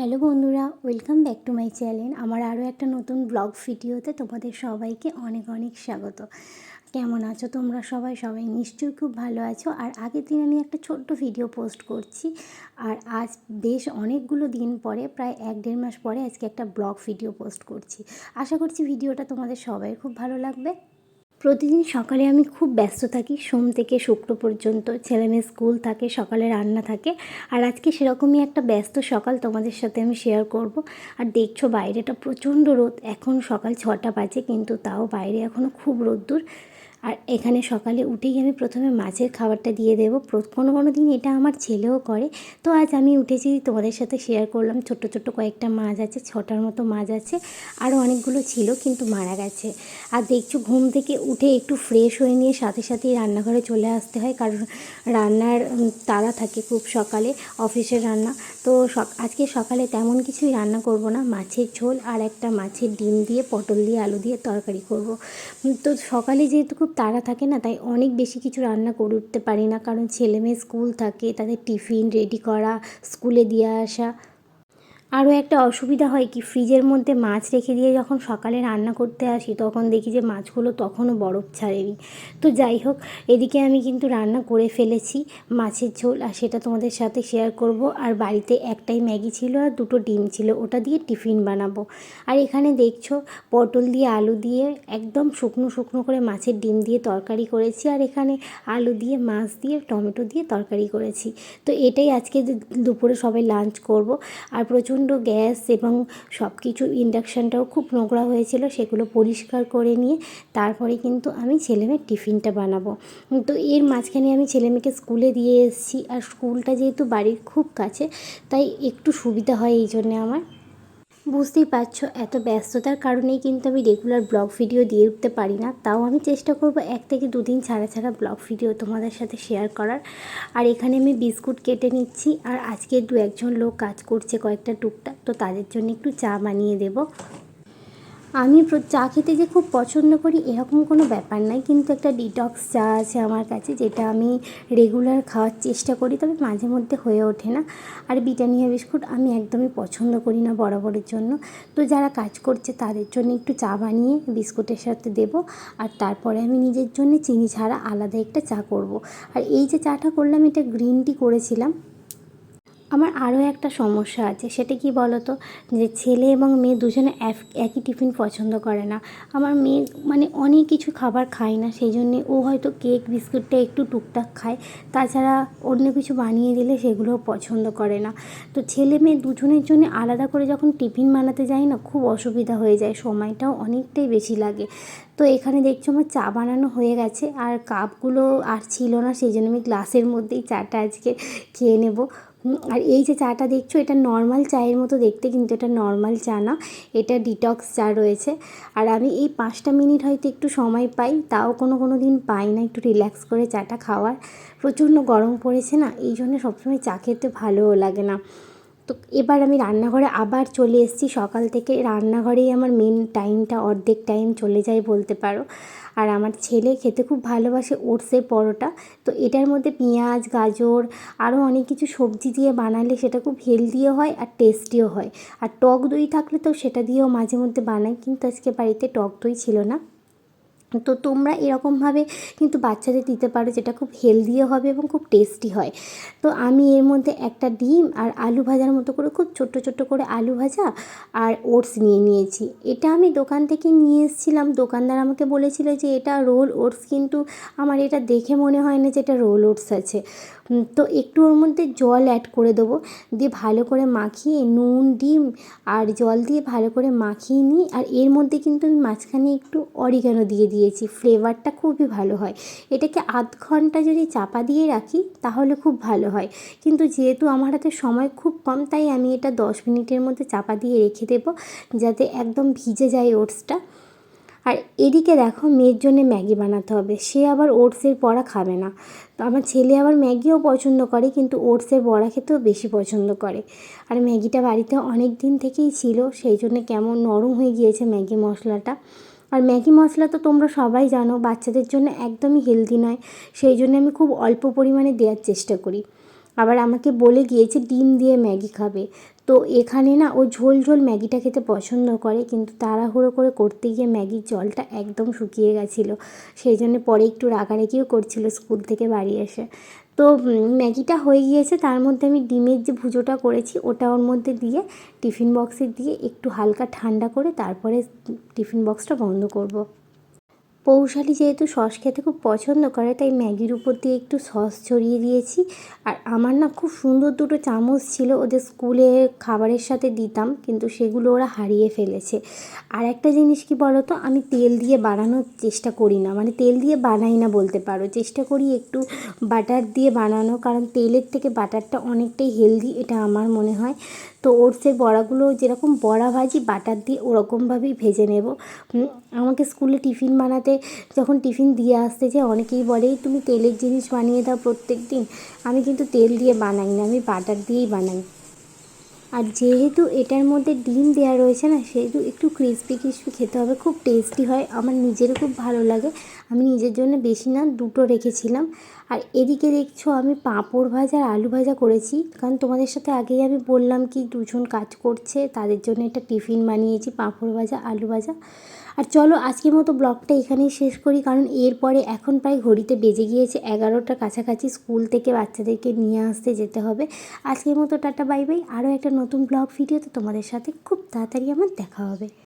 Hello বন্ধুরা, welcome back to my channel. আমার আরও একটা নতুন ব্লগ ভিডিওতে তোমাদের সবাইকে অনেক অনেক স্বাগত। কেমন আছো তোমরা সবাই? সবাই নিশ্চয়ই খুব ভালো আছো। আর আগের দিন আমি একটা ছোট্ট ভিডিও পোস্ট করছি। আর আজ বেশ অনেকগুলো দিন পরে, প্রায় এক দেড় মাস পরে আজকে একটা ব্লগ ভিডিও পোস্ট করছি। আশা করছি ভিডিওটা তোমাদের সবাই খুব ভালো লাগবে। প্রতিদিন সকালে আমি খুব ব্যস্ত থাকি, সোম থেকে শুক্র পর্যন্ত। ছেলেমেয়ে স্কুল থাকে, সকালে রান্না থাকে। আর আজকে সেরকমই একটা ব্যস্ত সকাল তোমাদের সাথে আমি শেয়ার করব। আর দেখছ বাইরেটা প্রচণ্ড রোদ। এখন সকাল ছটা বাজে, কিন্তু তাও বাইরে এখনও খুব রোদ্দুর। আর এখানে সকালে উঠেই আমি প্রথমে মাছের খাবারটা দিয়ে দেবো। কোনো কোনো দিন এটা আমার ছেলেও করে। তো আজ আমি উঠেছি তোমাদের সাথে শেয়ার করলাম। ছোট্ট ছোট্ট কয়েকটা মাছ আছে, ছটার মতো মাছ আছে। আরও অনেকগুলো ছিল, কিন্তু মারা গেছে। আর দেখছ, ঘুম থেকে উঠে একটু ফ্রেশ হয়ে নিয়ে সাথে সাথেই রান্নাঘরে চলে আসতে হয়। কারণ রান্নার তাড়া থাকে খুব সকালে, অফিসের রান্না। তো আজকে সকালে তেমন কিছুই রান্না করব না। মাছের ঝোল আর একটা মাছের ডিম দিয়ে, পটল দিয়ে, আলু দিয়ে তরকারি করব। তো সকালে যেহেতু খুব তাড়া থাকে না, তাই অনেক বেশি কিছু রান্না করে উঠতে পারি না। কারণ ছেলে মেয়ে স্কুল থাকে, তাদের টিফিন রেডি করা, স্কুলে দিয়ে আসা। আরও একটা অসুবিধা হয় কি, ফ্রিজের মধ্যে মাছ রেখে দিয়ে যখন সকালে রান্না করতে আসি, তখন দেখি যে মাছগুলো তখনও বরফ ছাড়েনি। তো যাই হোক, এদিকে আমি কিন্তু রান্না করে ফেলেছি মাছের ঝোল, আর সেটা তোমাদের সাথে শেয়ার করব। আর বাড়িতে একটাই ম্যাগি ছিল আর দুটো ডিম ছিল, ওটা দিয়ে টিফিন বানাবো। আর এখানে দেখছ, পটল দিয়ে আলু দিয়ে একদম শুকনো শুকনো করে মাছের ডিম দিয়ে তরকারি করেছি, আর এখানে আলু দিয়ে, মাছ দিয়ে, টমেটো দিয়ে তরকারি করেছি। তো এটাই আজকে দুপুরে সবাই লাঞ্চ করব। আর প্রচণ্ড গ্যাস এবং সব কিছু ইন্ডাকশানটাও খুব নোংরা হয়েছিল, সেগুলো পরিষ্কার করে নিয়ে তারপরে কিন্তু আমি ছেলেমেয়ের টিফিনটা বানাবো। তো এর মাঝখানে আমি ছেলেমেয়েকে স্কুলে দিয়ে এসেছি আর স্কুলটা যেহেতু বাড়ির খুব কাছে, তাই একটু সুবিধা হয় এই জন্যে আমার। বুঝতেই পারছ, এত ব্যস্ততার কারণেই কিন্তু আমি রেগুলার ব্লগ ভিডিও দিয়ে উঠতে পারি না। তাও আমি চেষ্টা করব এক থেকে দুদিন ছাড়া ছাড়া ব্লগ ভিডিও তোমাদের সাথে শেয়ার করার। আর এখানে আমি বিস্কুট কেটে নিচ্ছি, আর আজকে দু একজন লোক কাজ করছে কয়েকটা টুকটাক, তো তাদের জন্য একটু চা বানিয়ে দেবো। আমি চা খেতে যে খুব পছন্দ করি এরকম কোনো ব্যাপার নাই, কিন্তু একটা ডিটক্স চা আছে আমার কাছে যেটা আমি রেগুলার খাওয়ার চেষ্টা করি, তবে মাঝে মধ্যে হয়ে ওঠে না। আর ব্রিটানিয়া বিস্কুট আমি একদমই পছন্দ করি না বরাবরের জন্য। তো যারা কাজ করছে তাদের জন্য একটু চা বানিয়ে বিস্কুটের সাথে দেব, আর তারপরে আমি নিজের জন্য চিনি ছাড়া আলাদা একটা চা করব। আর এই যে চাটা করলাম, এটা গ্রিন টি করেছিলাম। আমার আরও একটা সমস্যা আছে, সেটা কি বলো তো যে ছেলে এবং মেয়ে দুজনে এক- একই টিফিন পছন্দ করে না। আমার মেয়ে মানে অনেক কিছু খাবার খায় না, সেই জন্যে ও হয়তো কেক, বিস্কুটটা একটু টুকটাক খায়। তাছাড়া অন্য কিছু বানিয়ে দিলে সেগুলোও পছন্দ করে না। তো ছেলে মেয়ে দুজনের জন্য আলাদা করে যখন টিফিন বানাতে যাই না, খুব অসুবিধা হয়ে যায়, সময়টাও অনেকটাই বেশি লাগে। তো এখানে দেখছ আমার চা বানানো হয়ে গেছে, আর কাপগুলো আর ছিল না, সেই জন্য আমি গ্লাসের মধ্যেই চাটা আজকে খেয়ে নেব। আর এই যে চাটা দেখছ, এটা নর্মাল চায়ের মতো দেখতে, কিন্তু এটা নর্মাল চা না। এটা ডিটক্স চা রয়েছে। আর আমি এই পাঁচটা মিনিট হয়তো একটু সময় পাই, তাও কোনো কোনো দিন পাই না একটু রিল্যাক্স করে চাটা খাওয়ার। প্রচণ্ড গরম পড়েছে না, এই জন্য সবসময় চা খেতে ভালোও লাগে না। তো এবার আমি রান্নাঘরে আবার চলে এসেছি। সকাল থেকে রান্নাঘরেই আমার মেন টাইমটা অর্ধেক টাইম চলে যায় বলতে পারো। আর আমার ছেলে খেতে খুব ভালোবাসে ওটসের পরোটা। তো এটার মধ্যে পেঁয়াজ, গাজর আরও অনেক কিছু সবজি দিয়ে বানালে সেটা খুব হেলদিও হয় আর টেস্টিও হয়। আর টক দই থাকলে তো সেটা দিয়েও মাঝে মধ্যে বানাই, কিন্তু আজকে বাড়িতে টক দই ছিল না। তো তোমরা এরকমভাবে কিন্তু বাচ্চাদের দিতে পারো যেটা খুব হেলদিও হবে এবং খুব টেস্টি হয়। তো আমি এর মধ্যে একটা ডিম আর আলু ভাজার মতো করে খুব ছোট্ট ছোট্ট করে আলু ভাজা আর ওটস নিয়ে নিয়েছি। এটা আমি দোকান থেকে নিয়ে এসেছিলাম। দোকানদার আমাকে বলেছিল যে এটা রোল ওটস কিন্তু আমার এটা দেখে মনে হয় না যে এটা রোল ওটস আছে। তো একটু ওর মধ্যে জল অ্যাড করে দেবো। দিয়ে ভালো করে মাখিয়ে নুন, ডিম আর জল দিয়ে ভালো করে মাখিয়ে নিই আর এর মধ্যে কিন্তু আমি মাঝখানে একটু অরিগানো দিয়ে দিয়েছি ফ্লেভারটা খুবই ভালো হয়। এটাকে আধ ঘণ্টা যদি চাপা দিয়ে রাখি, তাহলে খুব ভালো হয়। কিন্তু যেহেতু আমার হাতে সময় খুব কম, তাই আমি এটা দশ মিনিটের মধ্যে চাপা দিয়ে রেখে দেবো, যাতে একদম ভিজে যায় ওটসটা। আর এদিকে দেখো, মেয়ের জন্য ম্যাগি বানাতে হবে। সে আবার ওটসের বড়া খাবে না। তো আমার ছেলে আবার ম্যাগিও পছন্দ করে, কিন্তু ওটসের বড়া খেতেও বেশি পছন্দ করে। আর ম্যাগিটা বাড়িতে অনেক দিন থেকেই ছিল, সেই জন্য কেমন নরম হয়ে গিয়েছে ম্যাগি মশলাটা। আর ম্যাগি মশলা তো তোমরা সবাই জানো, বাচ্চাদের জন্য একদমই হেলদি নয়। সেই জন্য আমি খুব অল্প পরিমাণে দেওয়ার চেষ্টা করি। আবার আমাকে বলে গিয়েছে ডিম দিয়ে ম্যাগি খাবে। তো এখানে না ও ঝোল ঝোল ম্যাগিটা খেতে পছন্দ করে, কিন্তু তাড়াহুড়ো করে করতে গিয়ে ম্যাগির জলটা একদম শুকিয়ে গেছিল। সেই জন্য পরে একটু রাগারাগিও করছিল স্কুল থেকে বাড়ি এসে। তো ম্যাগিটা হয়ে গিয়েছে, তার মধ্যে আমি ডিমের যে ভুজোটা করেছি ওটা ওর মধ্যে দিয়ে টিফিন বক্সে দিয়ে একটু হালকা ঠান্ডা করে তারপরে টিফিন বক্সটা বন্ধ করব। পৌশালি যেহেতু সস খেতে খুব পছন্দ করে, তাই ম্যাগির উপর দিয়ে একটু সস ছড়িয়ে দিয়েছি। আর আমার না খুব সুন্দর দুটো চামচ ছিল, ওদের স্কুলে খাবারের সাথে দিতাম, কিন্তু সেগুলো ওরা হারিয়ে ফেলেছে। আর একটা জিনিস কি বলো তো আমি তেল দিয়ে বানানোর চেষ্টা করি না মানে তেল দিয়ে বানাই না বলতে পারো। চেষ্টা করি একটু বাটার দিয়ে বানানো কারণ তেলের থেকে বাটারটা অনেকটাই হেলদি, এটা আমার মনে হয়। তো ওটসের বড়াগুলো যেরকম বড়া ভাজি, বাটার দিয়ে ওরকমভাবেই ভেজে নেব। আমাকে স্কুলে টিফিন বানাতে যখন টিফিন দিয়ে আসতে যে অনেকেই বলে, তুমি তেলের জিনিস বানিয়ে দাও প্রত্যেক দিন। আমি কিন্তু তেল দিয়ে বানাই না, আমি বাটার দিয়েই বানাই। আর যেহেতু এটার মধ্যে ডিম দেওয়া রয়েছে না, সেহেতু একটু ক্রিস্পি ক্রিস্পি খেতে হবে, খুব টেস্টি হয়, আমার নিজেরও খুব ভালো লাগে। আমি নিজের জন্য বেশি না, দুটো রেখেছিলাম। আর এদিকে দেখছ আমি পাঁপড় ভাজা আর আলু ভাজা করেছি। কারণ তোমাদের সাথে আগেই আমি বললাম কি, দুজন কাজ করছে, তাদের জন্য একটা টিফিন বানিয়েছি, পাঁপড় ভাজা, আলু ভাজা। আর চলো আজকের মতো ব্লগটা এখানেই শেষ করি, কারণ এরপরে এখন প্রায় ঘড়িতে বেজে গিয়েছে এগারোটার কাছাকাছি স্কুল থেকে বাচ্চাদেরকে নিয়ে আসতে যেতে হবে। আজকের মতো টাটা, বাই বাই। আরও একটা নতুন ব্লগ ভিডিওতে তোমাদের সাথে খুব তাড়াতাড়ি আমার দেখা হবে।